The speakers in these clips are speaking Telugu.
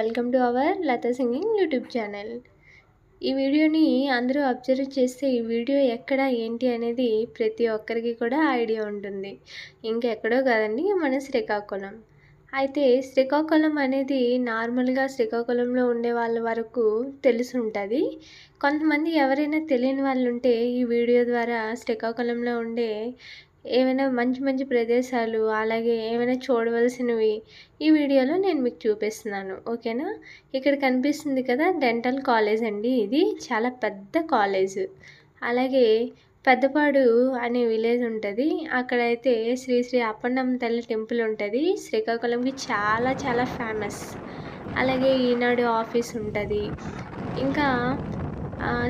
Welcome to our Lata singing YouTube channel ఈ వీడియోని అందరూ అబ్జర్వ్ చేస్తే ఈ వీడియో ఎక్కడ ఏంటి అనేది ప్రతి ఒక్కరికి కూడా ఐడియా ఉంటుంది. ఇంకెక్కడో కాదండి మన శ్రీకాకుళం. అయితే శ్రీకాకుళం అనేది నార్మల్గా శ్రీకాకుళంలో ఉండే వాళ్ళ వరకు తెలిసి ఉంటుంది కొంతమంది ఎవరైనా తెలియని వాళ్ళు ఉంటే ఈ వీడియో ద్వారా శ్రీకాకుళంలో ఉండే ఏమైనా మంచి మంచి ప్రదేశాలు అలాగే ఏమైనా చూడవలసినవి ఈ వీడియోలో నేను మీకు చూపిస్తున్నాను. ఓకేనా? ఇక్కడ కనిపిస్తుంది కదా డెంటల్ కాలేజ్ అండి ఇది. చాలా పెద్ద కాలేజ్. అలాగే పెద్దపాడు అనే విలేజ్ ఉంటుంది. అక్కడైతే శ్రీ శ్రీ అప్పన్నమ్మ తల్లి టెంపుల్ ఉంటుంది. శ్రీకాకుళంకి చాలా చాలా ఫేమస్. అలాగే ఈనాడు ఆఫీస్ ఉంటుంది. ఇంకా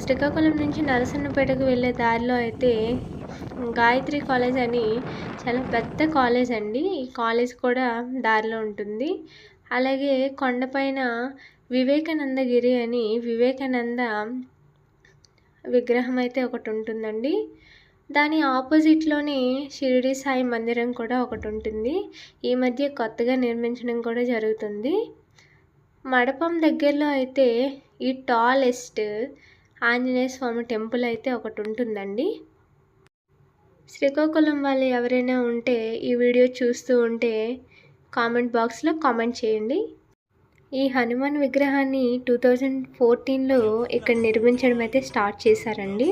శ్రీకాకుళం నుంచి నరసన్నపేటకు వెళ్ళే దారిలో అయితే గాయత్రి కాలేజ్ అని చాలా పెద్ద కాలేజ్ అండి. ఈ కాలేజ్ కూడా దారిలో ఉంటుంది. అలాగే కొండపైన వివేకానందగిరి అని వివేకానంద విగ్రహం అయితే ఒకటి ఉంటుందండి. దాని ఆపోజిట్లోనే షిరిడి సాయి మందిరం కూడా ఒకటి ఉంటుంది. ఈ మధ్య కొత్తగా నిర్మించడం కూడా జరుగుతుంది. మడపం దగ్గరలో అయితే ఈ టాలెస్ట్ ఆంజనేయ స్వామి టెంపుల్ అయితే ఒకటి ఉంటుందండి. శ్రీకాకుళం వాళ్ళు ఎవరైనా ఉంటే ఈ వీడియో చూస్తూ ఉంటే కామెంట్ బాక్స్లో కామెంట్ చేయండి. ఈ హనుమాన్ విగ్రహాన్ని టూ థౌజండ్ ఫోర్టీన్లో ఇక్కడ నిర్మించడం అయితే స్టార్ట్ చేశారండి.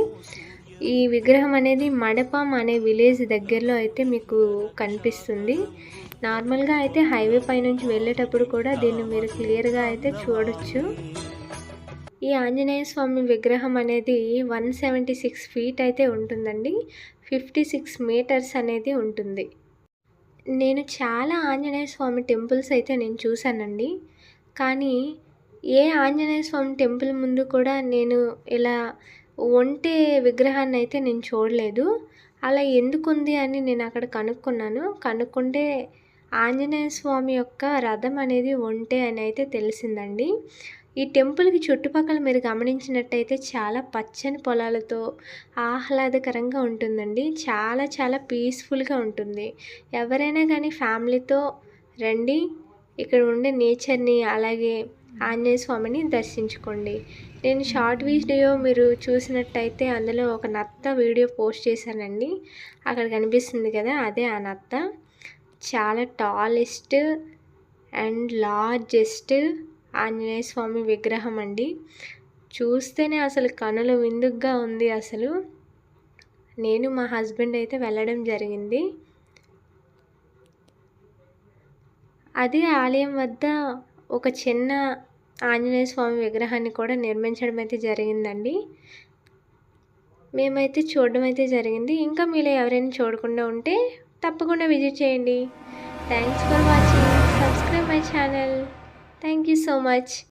ఈ విగ్రహం అనేది మడపం అనే విలేజ్ దగ్గరలో అయితే మీకు కనిపిస్తుంది. నార్మల్గా అయితే హైవే పైనుంచి వెళ్ళేటప్పుడు కూడా దీన్ని మీరు క్లియర్గా అయితే చూడొచ్చు. ఈ ఆంజనేయ స్వామి విగ్రహం అనేది వన్ సెవెంటీ సిక్స్ ఫీట్ అయితే ఉంటుందండి. ఫిఫ్టీ సిక్స్ మీటర్స్ అనేది ఉంటుంది. నేను చాలా ఆంజనేయ స్వామి టెంపుల్స్ అయితే నేను చూశానండి. కానీ ఏ ఆంజనేయ స్వామి టెంపుల్ ముందు కూడా నేను ఇలా ఒంటే విగ్రహాన్ని అయితే నేను చూడలేదు. అలా ఎందుకుంది అని నేను అక్కడ కనుక్కున్నాను. కనుక్కుంటే ఆంజనేయ స్వామి యొక్క రథం అనేది ఒంటే అని అయితే తెలిసిందండి. ఈ టెంపుల్కి చుట్టుపక్కల మీరు గమనించినట్టయితే చాలా పచ్చని పొలాలతో ఆహ్లాదకరంగా ఉంటుందండి. చాలా చాలా పీస్ఫుల్గా ఉంటుంది. ఎవరైనా కానీ ఫ్యామిలీతో రండి. ఇక్కడ ఉండే నేచర్ని అలాగే ఆంజనేయ స్వామిని దర్శించుకోండి. నేను షార్ట్ వీడియో మీరు చూసినట్టయితే అందులో ఒక నత్త వీడియో పోస్ట్ చేశానండి. అక్కడ కనిపిస్తుంది కదా అదే ఆ నత్త. చాలా tallest and largest Anjaneya Swamy విగ్రహం అండి. చూస్తేనే అసలు కనుల విందుగ్గా ఉంది అసలు. నేను మా హస్బెండ్ అయితే వెళ్ళడం జరిగింది. అదే ఆలయం వద్ద ఒక చిన్న ఆంజనేయ స్వామి విగ్రహాన్ని కూడా నిర్మించడం అయితే జరిగిందండి. మేమైతే చూడడం అయితే జరిగింది. ఇంకా మీరు ఎవరైనా చూడకుండా ఉంటే తప్పకుండా విజిట్ చేయండి. Thanks for watching subscribe my channel Thank you so much.